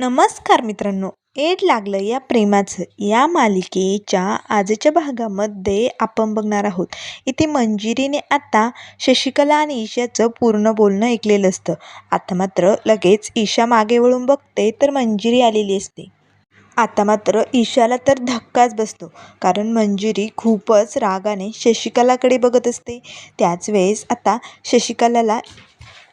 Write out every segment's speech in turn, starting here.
नमस्कार मित्रांनो. एड लागलं या प्रेमाचं. या मालिकेच्या आजच्या भागामध्ये आपण बघणार आहोत. इथे मंजिरीने आता शशिकला आणि ईशाचं पूर्ण बोलणं ऐकलेलं असतं. आता मात्र लगेच ईशा मागे वळून बघते तर मंजिरी आलेली असते. आता मात्र ईशाला तर धक्काच बसतो. कारण मंजिरी खूपच रागाने शशिकलाकडे बघत असते. त्याच वेळेस आता शशिकलाला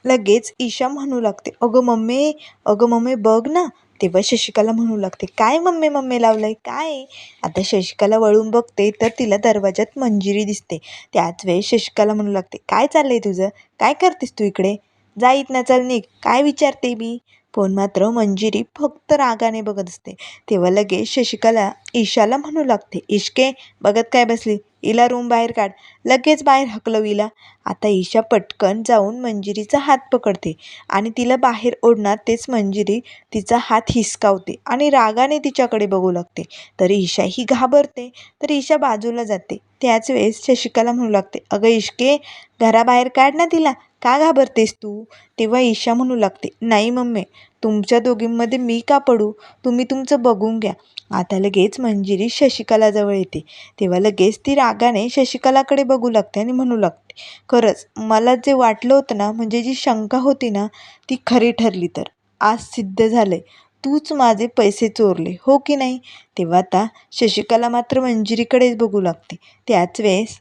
लगेच ईशा म्हणू लागते अगं मम्मी अगं मम्मी बघ ना तेव्हा शशिकाला म्हणू लागते काय मम्मी मम्मी लावलंय काय? आता शशिकाला वळून बघते तर तिला दरवाजात मंजिरी दिसते. त्याच वेळेस शशिकाला म्हणू लागते काय चाललंय तुझं? काय करतेस तू इकडे? जा इथनं चल निघ. काय विचारते मी पण मात्र मंजिरी फक्त रागाने बघत असते. तेव्हा लगेच शशिकला ईशाला म्हणू लागते इश्के बघत काय बसली? इला रूम बाहेर काढ. लगेच बाहेर हकलव इला आता ईशा पटकन जाऊन मंजिरीचा हात पकडते आणि तिला बाहेर ओढणार तेच मंजिरी तिचा हात हिसकावते आणि रागाने तिच्याकडे बघू लागते. तर ईशा ही घाबरते तर ईशा बाजूला जाते. त्याच वेळेस शशिकला म्हणू लागते अगं इश्के घराबाहेर काढ ना तिला. का घाबरतेस तू? तेव्हा ईशा म्हणू लागते नाही मम्मी तुमच्या दोघींमध्ये मी का पडू? तुम्ही तुमचं बघून घ्या. आता लगेच मंजिरी शशिकलाजवळ येते. तेव्हा लगेच ती रागाने शशिकलाकडे बघू लागते आणि म्हणू लागते खरंच मला जे वाटलं होतं ना म्हणजे जी शंका होती ना ती खरी ठरली तर. आज सिद्ध झालं तूच माझे पैसे चोरले हो की नाही? तेव्हा आता शशिकला मात्र मंजिरीकडेच बघू लागते. त्याच वेळेस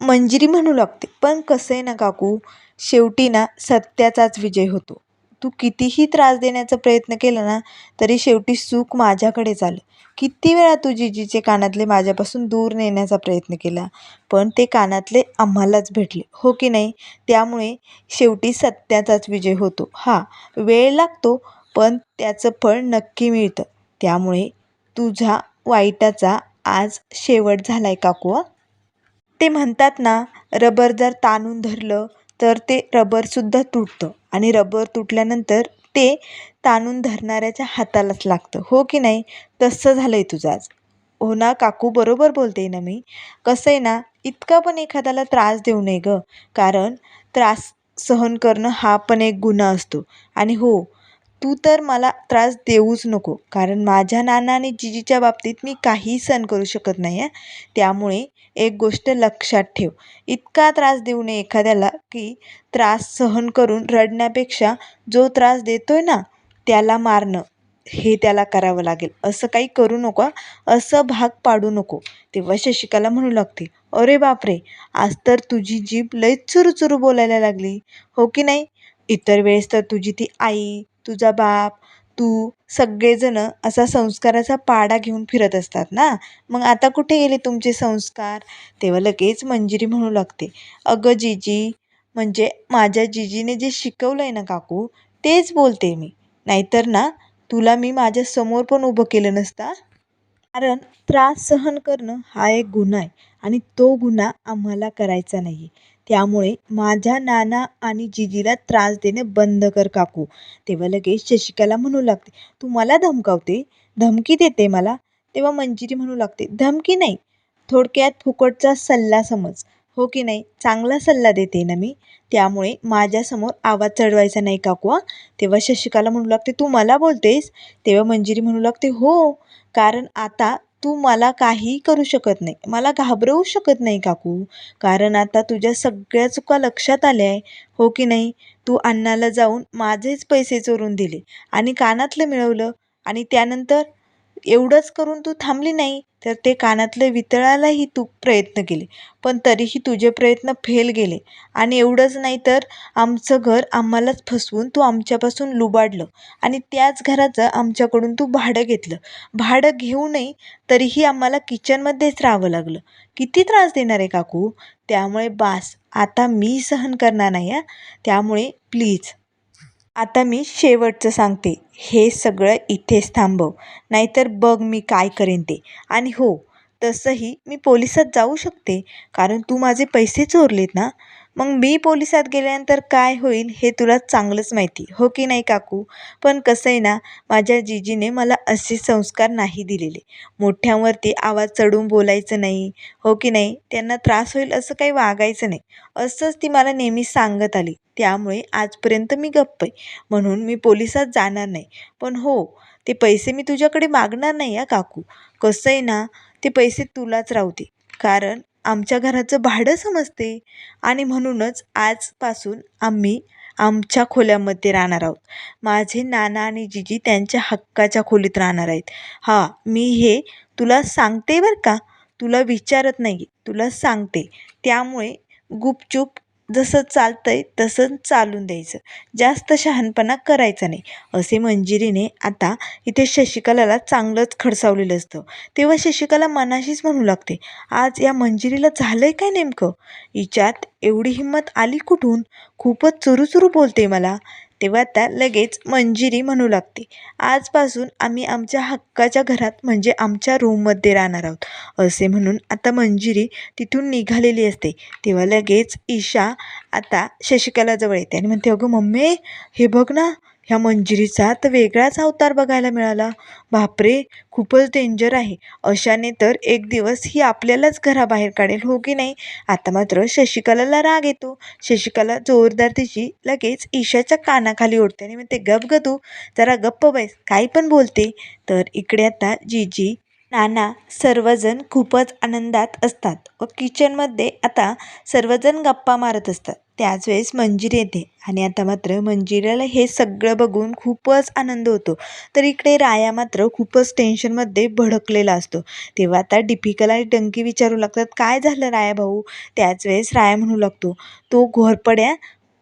मंजिरी म्हणू लागते पण कसं आहे ना काकू? शेवटी ना सत्याचाच विजय होतो. तू कितीही त्रास देण्याचा प्रयत्न केला ना तरी शेवटी सुख माझ्याकडेच आलं किती वेळा तू जिजीचे कानातले माझ्यापासून दूर नेण्याचा प्रयत्न केला पण ते कानातले आम्हालाच भेटले. हो की नाही? त्यामुळे शेवटी सत्याचाच विजय होतो. हा वेळ लागतो पण त्याचं फळ नक्की मिळतं. त्यामुळे तुझा वाईटाचा आज शेवट झाला आहे काकू ते म्हणतात ना रबर जर ताणून धरलं तर ते रबरसुद्धा तुटतं. आणि रबर तुटल्यानंतर ते ताणून धरणाऱ्याच्या हातालाच लागतं. हो की नाही? तसं झालं आहे तुझं आज. हो ना काकू? बरोबर बोलते ना मी. कसं आहे ना इतका पण एखाद्याला त्रास देऊ नये गं. कारण त्रास सहन करणं हा पण एक गुन्हा असतो. आणि हो तू तर मला त्रास देऊच नको. कारण माझ्या नाना आणि जिजीच्या बाबतीत मी काहीही सहन करू शकत नाही आहे त्यामुळे एक गोष्ट लक्षात ठेव. इतका त्रास देऊ नये एखाद्याला की त्रास सहन करून रडण्यापेक्षा जो त्रास देतो आहे ना त्याला मारणं हे त्याला करावं लागेल. असं काही करू नको असं भाग पाडू नको. तेव्हा शशिकाला म्हणू लागते अरे बापरे आज तर तुझी जीभ लयच चुरू बोलायला लागली. हो की नाही? इतर वेळेस तर तुझी ती आई तुझा बाप तू सगळेजणं असा संस्काराचा पाडा घेऊन फिरत असतात ना? मग आता कुठे गेले तुमचे संस्कार? तेव्हा लगेच मंजिरी म्हणू लागते. अगं जिजी म्हणजे माझ्या जिजीने जे शिकवलं आहे ना काकू तेच बोलते मी. नाहीतर ना तुला मी माझ्यासमोर पण उभं केलं नसता? कारण त्रास सहन करणं हा एक गुन्हा आहे आणि तो गुन्हा आम्हाला करायचा नाही आहे त्यामुळे माझ्या नाना आणि जिजीला त्रास देणे बंद कर काकू. तेव्हा लगेच शशिकाला म्हणू लागते तू मला धमकावते? धमकी देते मला? तेव्हा मंजिरी म्हणू लागते धमकी नाही. थोडक्यात फुकटचा सल्ला समज. हो की नाही? चांगला सल्ला देते ना मी. त्यामुळे माझ्यासमोर आवाज चढवायचा नाही काकू तेव्हा शशिकाला म्हणू लागते तू मला बोलतेस? तेव्हा मंजिरी म्हणू लागते हो. कारण आता तू मला काहीही करू शकत नाही. मला घाबरवू शकत नाही काकू. कारण आता तुझ्या सगळ्या चुका लक्षात आल्या आहे. हो की नाही? तू अण्णाला जाऊन माझेच पैसे चोरून दिले आणि कानातलं मिळवलं आणि त्यानंतर एवढंच करून तू थांबली नाही तर ते कानातले वितळायलाही तू प्रयत्न केले. पण तरीही तुझे प्रयत्न फेल गेले. आणि एवढंच नाही तर आमचं घर आम्हालाच फसवून तू आमच्यापासून लुबाडलं. आणि त्याच घराचं आमच्याकडून तू भाडं घेतलं. भाडं घेऊनही तरीही आम्हाला किचनमध्येच राहावं लागलं. किती त्रास देणार आहे काकू? त्यामुळे बास आता मी सहन करणार नाही आहे त्यामुळे प्लीज आता मी शेवटचं सांगते. हे सगळं इथेच थांबव. नाहीतर बघ मी काय करेन ते. आणि हो तसंही मी पोलिसात जाऊ शकते. कारण तू माझे पैसे चोरलेत ना? मग मी पोलिसात गेल्यानंतर काय होईल हे तुला चांगलंच माहिती हो की नाही काकू? पण कसं आहे ना माझ्या जिजीने मला असे संस्कार नाही दिलेले. मोठ्यांवरती आवाज चढून बोलायचं नाही हो की नाही? त्यांना त्रास होईल असं काही वागायचं नाही. असंच ती मला नेहमी सांगत आली. त्यामुळे आजपर्यंत मी गप्प आहे म्हणून मी पोलिसात जाणार नाही. पण हो ते पैसे मी तुझ्याकडे मागणार नाही या काकू. कसं आहे ना ते पैसे तुलाच राहू दे. कारण आमच्या घराचं भाडं समजते. आणि म्हणूनच आजपासून आम्ही आमच्या खोल्यामध्ये राहणार आहोत. माझे नाना आणि जिजी त्यांच्या हक्काच्या खोलीत राहणार आहेत. हां मी हे तुला सांगते बरं का? तुला विचारत नाही तुला सांगते. त्यामुळे गुपचूप जसं चालतं आहे तसं चालून द्यायचं. जास्त शहाणपणा करायचा नाही. असे मंजिरीने आता इथे शशिकलाला चांगलंच खडसावलेलं असतं. तेव्हा शशिकला मनाशीच म्हणू लागते आज या मंजिरीला झालं आहे काय नेमकं? हिच्यात एवढी हिंमत आली कुठून? खूपच चुरूचुरू बोलते मला. तेव्हा आता लगेच मंजिरी म्हणू लागते. आजपासून आम्ही आमच्या हक्काच्या घरात म्हणजे आमच्या रूममध्ये राहणार आहोत असे म्हणून आता मंजिरी तिथून निघालेली असते. तेव्हा लगेच ईशा आता शशिकलाजवळ येते आणि म्हणते अगं मम्मी हे बघ ना ह्या मंजिरीचा तर वेगळाच अवतार बघायला मिळाला. बापरे खूपच डेंजर आहे. अशाने तर एक दिवस ही आपल्यालाच घराबाहेर काढेल हो की नाही? आता मात्र शशिकलाला राग येतो. शशिकला जोरदार तिची लगेच ईशाच्या कानाखाली ओढते आणि मग ते गप ग तू. जरा गप्प बैस. काही पण बोलते. तर इकडे आता जीजी नाना सर्वजण खूपच आनंदात असतात. व किचनमध्ये आता सर्वजण गप्पा मारत असतात. त्याच वेळेस मंजिरी येते. आणि आता मात्र मंजिरीला हे सगळं बघून खूपच आनंद होतो. तर इकडे राया मात्र खूपच टेन्शनमध्ये भडकलेला असतो. तेव्हा आता डिपिकल आणि डंकी विचारू लागतात. काय झालं राया भाऊ? त्याच वेळेस राया म्हणू लागतो. तो घोरपड्या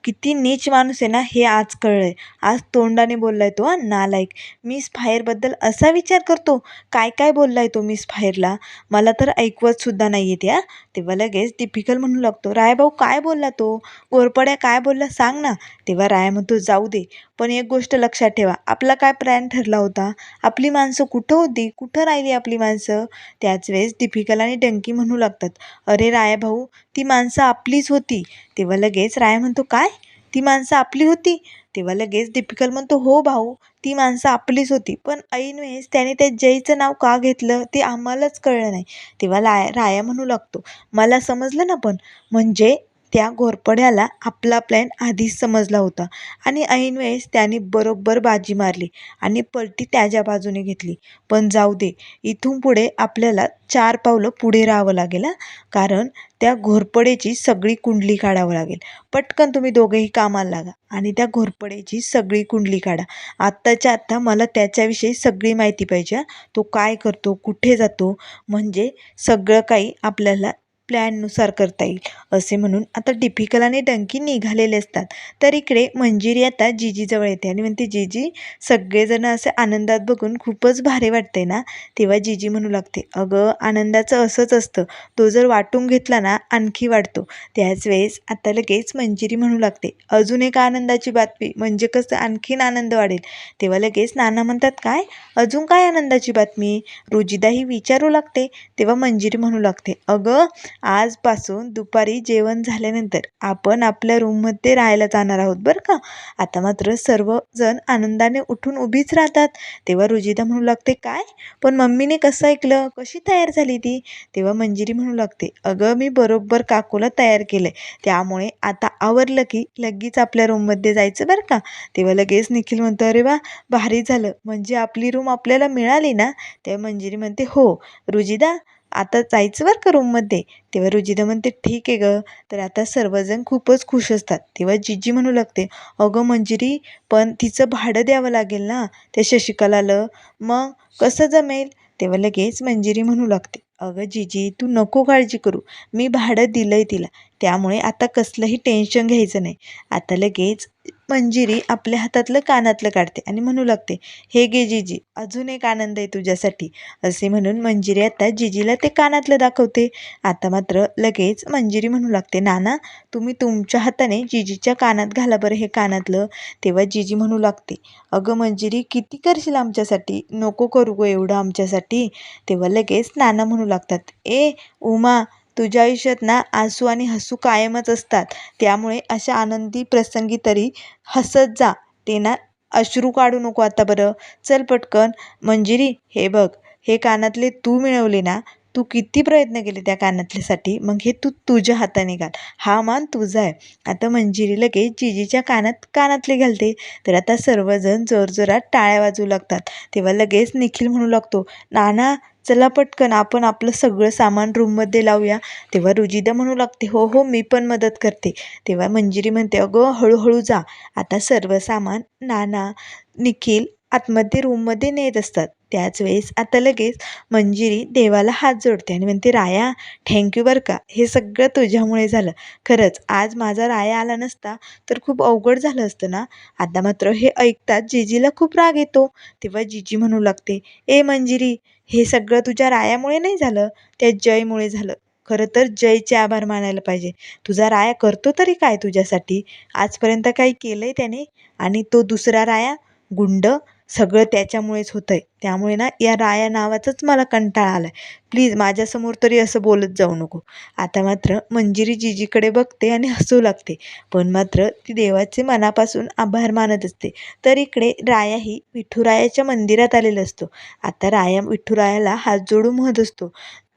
किती नीच माणूस आहे ना हे आज कळलं आहे आज तोंडाने बोललाय तो हा नालायक. मिस फायरबद्दल असा विचार करतो काय काय बोललाय तो मिस फायरला मला तर ऐकवतसुद्धा नाही येते हा. तेव्हा लगेच दीपिकल म्हणू लागतो रायभाऊ काय बोलला तो? गोरपड्या काय बोलला? सांग ना. तेव्हा राय म्हणतो जाऊ दे. पण एक गोष्ट लक्षात ठेवा आपला काय प्लॅन ठरला होता? आपली माणसं कुठं होती? कुठं राहिली आपली माणसं? त्याच वेळेस दीपिकाला आणि डंकी म्हणू लागतात अरे राया भाऊ ती माणसं आपलीच होती. तेव्हा लगेच राय म्हणतो काय? ती माणसं आपली होती? तेव्हा लगेच दीपिकल म्हणतो हो भाऊ ती माणसं आपलीच होती. पण ऐन वेळेस त्याने त्या जयचं नाव का घेतलं ते आम्हालाच कळलं नाही. तेव्हा लाय राया म्हणू लागतो मला समजलं ना पण म्हणजे त्या घोरपड्याला आपला प्लॅन आधीच समजला होता. आणि ऐनवेळेस त्याने बरोबर बाजी मारली आणि पलटी त्याच्या बाजूने घेतली. पण जाऊ दे इथून पुढे आपल्याला चार पावलं पुढे राहावं लागेल कारण त्या घोरपडेची सगळी कुंडली काढावं लागेल. पटकन तुम्ही दोघेही कामाला लागा आणि त्या घोरपडेची सगळी कुंडली काढा. आत्ताच्या आत्ता मला त्याच्याविषयी सगळी माहिती पाहिजे तो काय करतो कुठे जातो म्हणजे सगळं काही आपल्याला प्लॅननुसार करता येईल. असे म्हणून आता डिफिकल आणि डंकी निघालेले असतात. तर इकडे मंजिरी आता जीजीजवळ येते. आणि म्हणते जीजी सगळेजण असे आनंदात बघून खूपच भारी वाटते ना? तेव्हा जीजी म्हणू लागते अगं आनंदाचं असंच असतं. तो जर वाटून घेतला ना आणखी वाढतो. त्याच वेळेस आता लगेच मंजिरी म्हणू लागते अजून एक आनंदाची बातमी. म्हणजे कसं आणखीन आनंद वाढेल. तेव्हा लगेच नाना म्हणतात काय? अजून काय आनंदाची बातमी? रुजिदा ही विचारू लागते तेव्हा मंजिरी म्हणू लागते अगं आजपासून दुपारी जेवण झाल्यानंतर आपण आपल्या रूममध्ये राहायला जाणार आहोत बरं का? आता मात्र सर्वजण आनंदाने उठून उभीच राहतात. तेव्हा रुजिदा म्हणू लागते काय? पण मम्मीने कसं ऐकलं? कशी तयार झाली ती? तेव्हा मंजिरी म्हणू लागते अगं मी बरोबर काकूला तयार केलं आहे त्यामुळे आता आवरलं की लगेच आपल्या रूममध्ये जायचं बरं का? तेव्हा लगेच निखिल म्हणतो अरे वा भारी झालं. म्हणजे आपली रूम आपल्याला मिळाली ना? तेव्हा मंजिरी म्हणते हो. रुजिदा आता जायचं बरं का रूममध्ये तेव्हा रुजिदा म्हणते ठीक आहे गं. तर आता सर्वजण खूपच खुश असतात. तेव्हा जिजी म्हणू लागते अगं मंजिरी पण तिचं भाडं द्यावं लागेल ना? त्या शशिकलाला मग कसं जमेल? तेव्हा लगेच मंजिरी म्हणू लागते अगं जिजी तू नको काळजी करू. मी भाडं दिलं आहे तिला. त्यामुळे आता कसलंही टेन्शन घ्यायचं नाही. आता लगेच मंजिरी आपल्या हातातलं कानातलं काढते आणि म्हणू लागते हे गे जिजी अजून एक आनंद आहे तुझ्यासाठी असे म्हणून मंजिरी आता जिजीला ते कानातलं दाखवते. आता मात्र लगेच मंजिरी म्हणू लागते नाना तुम्ही तुमच्या हाताने जिजीच्या कानात घाला बरं हे कानातलं. तेव्हा जिजी म्हणू लागते अगं मंजिरी किती करशील आमच्यासाठी? नको करू गं एवढं आमच्यासाठी. तेव्हा लगेच नाना म्हणू लागतात ए उमा तुझ्या आयुष्यात ना आसू आणि हसू कायमच असतात. त्यामुळे अशा आनंदी प्रसंगी तरी हसत जा. ते ना अश्रू काढू नको आता बरं. चल पटकन. मंजिरी हे बघ. हे कानातले तू मिळवले ना तू किती प्रयत्न केले त्या कानातल्यासाठी. मग हे तू तुझ्या हाताने घाल. हा मान तुझा आहे. आता मंजिरी लगेच जिजीच्या कानात कानातले घालते. तर आता सर्वजण जोरजोरात टाळ्या वाजू लागतात. तेव्हा लगेच निखिल म्हणू लागतो नाना चला पटकन आपण आपलं सगळं सामान रूममध्ये लावूया. तेव्हा रुजिदा म्हणू लागते हो हो मी पण मदत करते. तेव्हा मंजिरी म्हणते अगं हळूहळू जा. आता सर्व सामान नाना निखिल आतमध्ये रूममध्ये नेत असतात. त्याच वेळेस आता लगेच मंजिरी देवाला हात जोडते आणि म्हणते राया थँक्यू बरं का. हे सगळं तुझ्यामुळे झालं. खरंच आज माझा राया आला नसता तर खूप अवघड झालं असतं ना? आता मात्र हे ऐकताच जिजीला खूप राग येतो. तेव्हा जिजी म्हणू लागते ए मंजिरी हे सगळं तुझ्या रायामुळे नाही झालं त्या जयमुळे झालं. खरं तर जयचे आभार मानायला पाहिजे. तुझा राया करतो तरी काय तुझ्यासाठी? आजपर्यंत काही केलं आहे त्याने? आणि तो दुसरा राया गुंड सगळं त्याच्यामुळेच होतं आहे त्यामुळे ना या राया नावाचाच मला कंटाळा आला आहे प्लीज माझ्यासमोर तरी असं बोलत जाऊ नको. आता मात्र मंजिरी जिजीकडे बघते आणि हसू लागते. पण मात्र ती देवाचे मनापासून आभार मानत असते. तर इकडे रायाही विठुरायाच्या मंदिरात आलेला असतो. आता राया विठुरायाला हात जोडून म्हणत असतो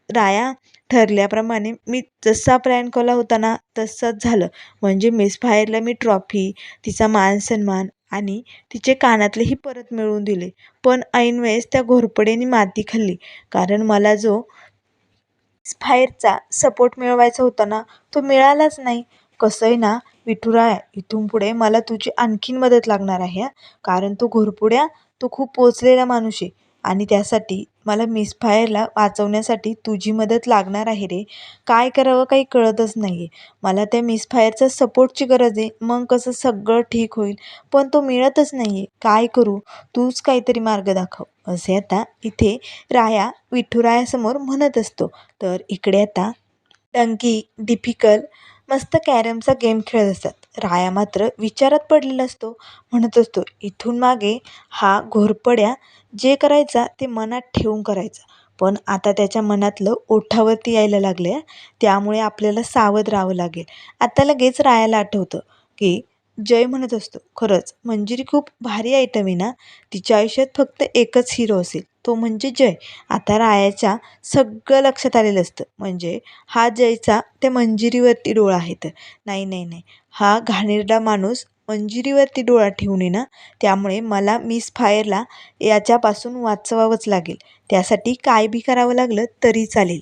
राया ठरल्याप्रमाणे मी जसा प्लॅन केला होता ना तसंच झालं. म्हणजे मिस फायरला मी ट्रॉफी तिचा मान सन्मान आणि तिचे कानातलेही परत मिळवून दिले. पण ऐनवेळेस त्या घोरपडेने माती खाल्ली. कारण मला जो फायरचा सपोर्ट मिळवायचा होता ना तो मिळालाच नाही. कसंही ना विठुराया इथून पुढे मला तुझी आणखीन मदत लागणार आहे कारण तो घोरपुड्या तो खूप पोचलेला माणूस आहे. आणि त्यासाठी मला मिसफायरला वाचवण्यासाठी तुझी मदत लागणार आहे रे. काय करावं काही कळतच नाही आहे मला त्या मिसफायरचा सपोर्टची गरज आहे. मग कसं सगळं ठीक होईल? पण तो मिळतच नाही आहे काय करू? तूच काहीतरी मार्ग दाखव. असे आता इथे राया विठुरायासमोर म्हणत असतो. तर इकडे आता डंकी डिफिकल मस्त कॅरमचा गेम खेळत असतात. राया मात्र विचारात पडलेला असतो. म्हणत असतो इथून मागे हा घोरपड्या जे करायचा ते मनात ठेवून करायचा. पण आता त्याच्या मनातलं ओठावरती यायला लागलं आहे. त्यामुळे आपल्याला सावध राहावं लागेल. आता लगेच रायाला आठवतं की जय म्हणत असतो खरंच मंजिरी खूप भारी आयटम आहे ना? तिच्या आयुष्यात फक्त एकच हिरो असेल. तो म्हणजे जय. आता रायाच्या सगळं लक्षात आलेलं असतं. म्हणजे हा जयचा त्या मंजिरीवरती डोळा आहे तर. नाही नाही नाही. हा घाणेरडा माणूस मंजिरीवरती डोळा ठेवून आहे ना त्यामुळे मला मिस फायरला याच्यापासून वाचवावंच लागेल. त्यासाठी काय बी करावं लागलं तरी चालेल.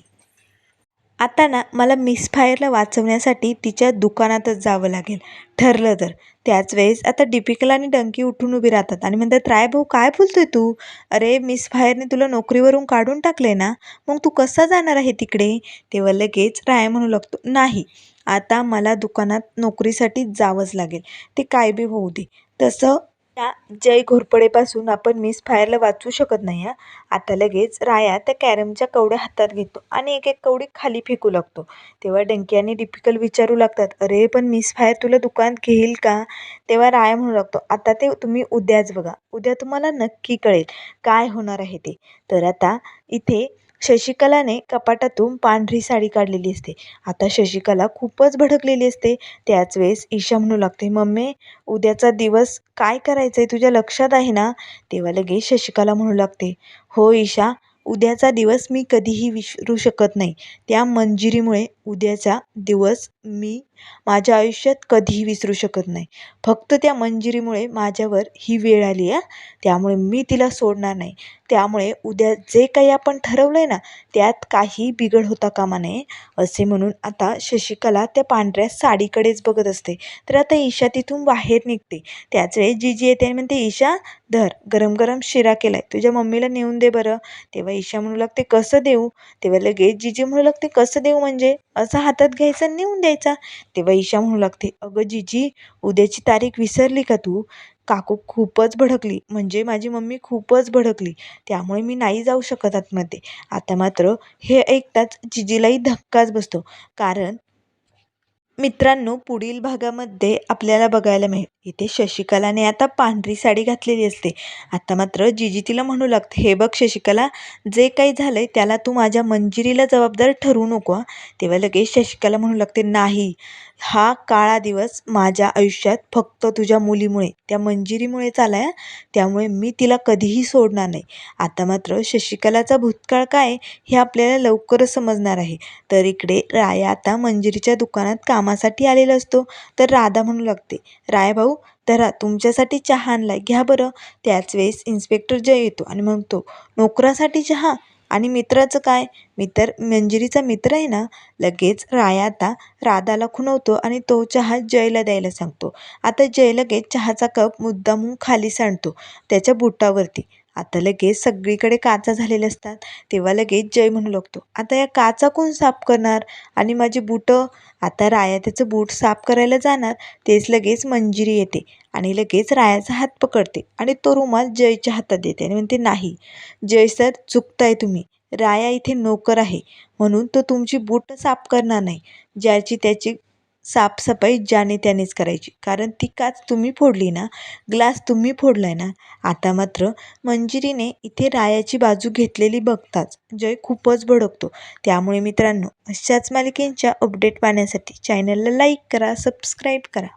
आता ना मला मिस फायरला वाचवण्यासाठी तिच्या दुकानातच जावं लागेल. ठरलं तर. त्याच वेळेस आता डिपिकल आणि डंकी उठून उभी राहतात आणि म्हणतात राय भाऊ काय बोलतोय तू? अरे मिस फायरने तुला नोकरीवरून काढून टाकले ना. मग तू कसा जाणार आहे तिकडे? तेव्हा लगेच राय म्हणू लागतो नाही. आता मला दुकानात नोकरीसाठी जावंच लागेल. ते काय बी होऊ दे. तसं त्या जय घोरपडेपासून आपण मिस फायरला वाचू शकत नाही हां. आता लगेच राया त्या कॅरमच्या कवड्या हातात घेतो आणि एक एक कवडी खाली फेकू लागतो. तेव्हा डंकी आणि डिपिकल विचारू लागतात अरे पण मिस फायर तुला दुकानात घेईल का? तेव्हा राया म्हणू लागतो आता ते तुम्ही उद्याच बघा. उद्या तुम्हाला नक्की कळेल काय होणार आहे ते. तर आता इथे शशिकलाने कपाटातून पांढरी साडी काढलेली असते. आता शशिकला खूपच भडकलेली असते. त्याच वेळेस ईशा म्हणू लागते मम्मी उद्याचा दिवस काय करायचं आहे तुझ्या लक्षात आहे ना? तेव्हा लगेच शशिकला म्हणू लागते हो ईशा उद्याचा दिवस मी कधीही विसरू शकत नाही. त्या मंजिरीमुळे उद्याचा दिवस मी माझ्या आयुष्यात कधीही विसरू शकत नाही. फक्त त्या मंजिरीमुळे माझ्यावर ही वेळ आली आहे त्यामुळे मी तिला सोडणार नाही. त्यामुळे उद्या जे काही आपण ठरवलं आहे ना त्यात काही बिघड होता कामा नये असे म्हणून आता शशिकला त्या पांढऱ्या साडीकडेच बघत असते. तर आता ईशा तिथून बाहेर निघते. त्याच वेळेस जीजी येते आणि म्हणते ईशा धर गरम गरम शिरा केला आहे तुझ्या मम्मीला नेऊन दे बरं. तेव्हा ईशा म्हणू लागते कसं देऊ? तेव्हा लगेच जीजी म्हणू लागते कसं देऊ म्हणजे? असं हातात घ्यायचा नेऊन द्यायचा. तेव्हा ईशा म्हणू लागते. अगं जीजी उद्याची तारीख विसरली का तू? काकू खूपच भडकली. म्हणजे माझी मम्मी खूपच भडकली. त्यामुळे मी नाही जाऊ शकत आतमध्ये. आता मात्र हे ऐकताच जिजीलाही धक्काच बसतो. कारण मित्रांनो पुढील भागामध्ये आपल्याला बघायला मिळेल. इथे शशिकलाने आता पांढरी साडी घातलेली असते. आता मात्र जिजी तिला म्हणू लागते हे बघ शशिकला जे काही झालंय त्याला तू माझ्या मंजिरीला जबाबदार ठरवू नको तेव्हा लगेच शशिकला म्हणू लागते नाही हा काळा दिवस माझ्या आयुष्यात फक्त तुझ्या मुलीमुळे त्या मंजिरीमुळेच आला आहे त्यामुळे मी तिला कधीही सोडणार नाही. आता मात्र शशिकलाचा भूतकाळ काय हे आपल्याला लवकरच समजणार आहे. तर इकडे राया आता मंजिरीच्या दुकानात कामासाठी आलेला असतो. तर राधा म्हणू लागते राय भाऊ धरा तुमच्यासाठी चहा आणलाय घ्या बरं. त्याच वेळेस इन्स्पेक्टर जय येतो आणि म्हणतो नोकरासाठी चहा? आणि मित्राचं काय? मित्र मंजिरीचा मित्र आहे ना लगेच राया आता राधाला खुणवतो आणि तो चहा जयला द्यायला सांगतो. आता जय लगेच चहाचा कप मुद्दामून खाली सांडतो त्याच्या बुटावरती. आता लगेच सगळीकडे काचा झालेल्या असतात. तेव्हा लगेच जय म्हणू लागतो आता या काचा कोण साफ करणार? आणि माझी बुटं? आता राया त्याचं बूट साफ करायला जाणार तेच लगेच मंजिरी येते आणि लगेच रायाचा हात पकडते आणि तो रुमाल जयच्या हातात देते आणि म्हणते नाही जय सर चुकताय तुम्ही. राया इथे नोकर आहे. म्हणून तो तुमची बूट साफ करणार नाही. ज्याची त्याची साफसफाई ज्याने त्यानेच करायची. कारण ती काच तुम्ही फोडली ना ग्लास तुम्ही फोडलाय ना आता मात्र मंजिरीने इथे रायाची बाजू घेतलेली बघताच जय खूपच भडकतो. त्यामुळे मित्रांनो अशाच मालिकेंच्या अपडेट पाहण्यासाठी चॅनलला लाईक करा सबस्क्राईब करा.